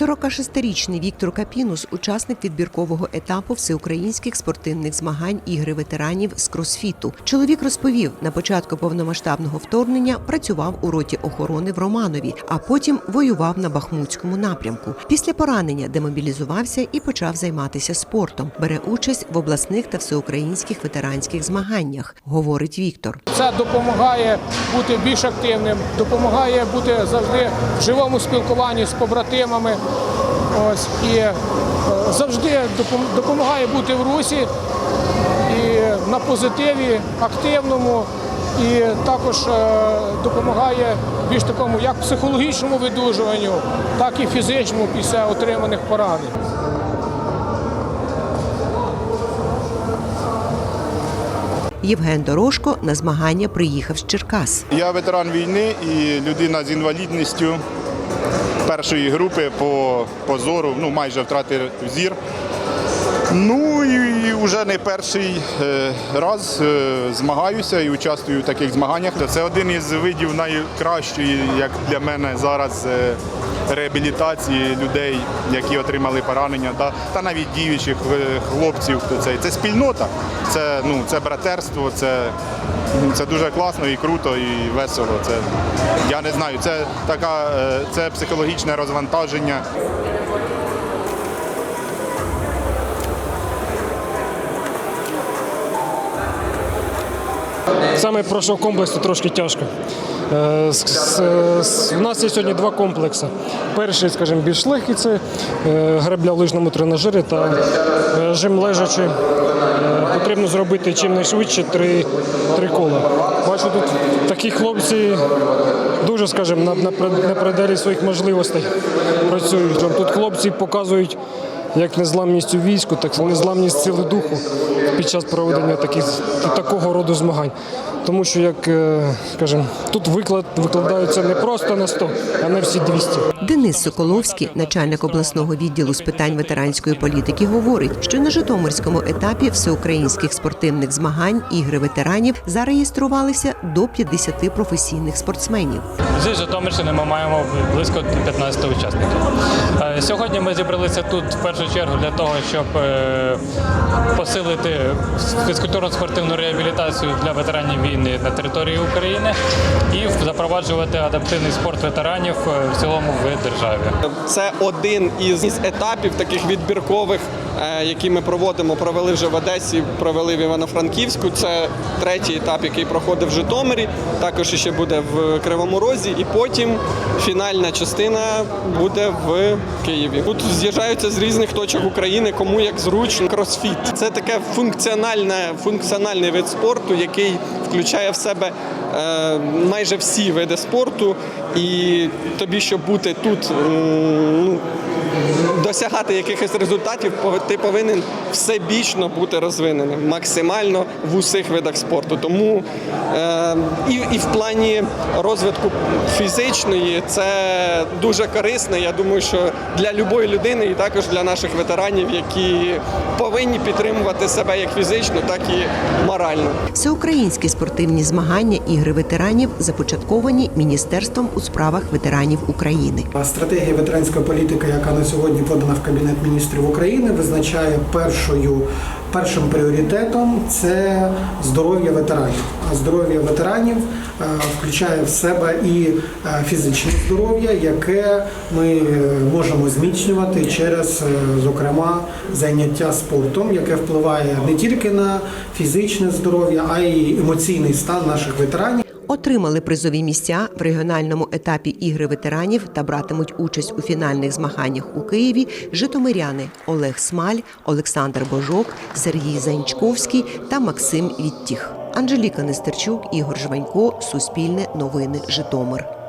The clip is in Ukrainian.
46-річний Віктор Капінус, учасник відбіркового етапу всеукраїнських спортивних змагань ігри ветеранів з кросфіту. Чоловік розповів, на початку повномасштабного вторгнення працював у роті охорони в Романові, а потім воював на Бахмутському напрямку. Після поранення демобілізувався і почав займатися спортом. Бере участь в обласних та всеукраїнських ветеранських змаганнях, говорить Віктор. Це допомагає бути більш активним, допомагає бути завжди в живому спілкуванні з побратимами. Ось і е, завжди допомагає бути в русі і на позитиві, активному, і також е, допомагає більш такому як психологічному видужуванню, так і фізичному після отриманих поранень. Євген Дорошко на змагання приїхав з Черкас. Я ветеран війни і людина з інвалідністю першої групи по, по зору, ну майже втратив зір. Ну і вже не перший е, раз е, змагаюся і участвую в таких змаганнях. Це один із видів найкращої, як для мене зараз, е, реабілітації людей, які отримали поранення, та, та навіть діючих е, хлопців. Це, це спільнота, це, ну, це братерство, це, ну, це дуже класно і круто, і весело. Це, я не знаю, це така, е, це психологічне розвантаження. Саме пройшов комплекс то трошки тяжко. С- У нас є сьогодні два комплекси. Перший, скажімо, більш легкий це е, гребля в лижному тренажері та е, жим лежачи. Е, Потрібно зробити чим найшвидше три, три кола. Бачу, тут такі хлопці дуже, скажімо, на, на, на пределі своїх можливостей працюють. Тут хлопці показують як незламність у війську, так і незламність сили духу під час проведення таких, такого роду змагань. Тому що, як е, скажімо, тут виклад викладаються не просто на 100, а на всі 200. Денис Соколовський, начальник обласного відділу з питань ветеранської політики, говорить, що на Житомирському етапі всеукраїнських спортивних змагань ігри ветеранів зареєструвалися до 50 професійних спортсменів. Зі Житомирщини ми маємо близько 15 учасників. Е, Сьогодні ми зібралися тут в першу чергу для того, щоб е, посилити фізкультурно-спортивну реабілітацію для ветеранів війни на території України і запроваджувати адаптивний спорт ветеранів е, в цілому в державі. Це один із етапів таких відбіркових, які ми проводимо. Провели вже в Одесі, провели в Івано-Франківську. Це третій етап, який проходив в Житомирі. Також ще буде в Кривому Розі, і потім фінальна частина буде в Києві. Тут з'їжджаються з різних точок України, кому як зручно. Кросфіт це таке функціональне, функціональний вид спорту, який включає в себе е, майже всі види спорту. І тобі, щоб бути тут, ну, досягати якихось результатів, ти повинен всебічно бути розвиненим, максимально в усіх видах спорту. Тому е, і, і в плані розвитку фізичної це дуже корисно. Я думаю, що для любої людини, і також для наших ветеранів, які повинні підтримувати себе як фізично, так і морально. Всеукраїнські спортивні змагання ігри ветеранів започатковані міністерством у справах ветеранів України. Стратегія ветеранської політики, яка на сьогодні подана в Кабінет міністрів України, визначає першою першим пріоритетом це здоров'я ветеранів. А здоров'я ветеранів е, включає в себе і е, фізичне здоров'я, яке ми е, можемо зміцнювати через, зокрема, заняття спортом, яке впливає не тільки на фізичне здоров'я, а й емоційний стан наших ветеранів. Отримали призові місця в регіональному етапі ігри ветеранів та братимуть участь у фінальних змаганнях у Києві житомиряни Олег Смаль, Олександр Божок, Сергій Занчковський та Максим Відтіх. Анжеліка Нестерчук, Ігор Жванько, Суспільне новини, Житомир.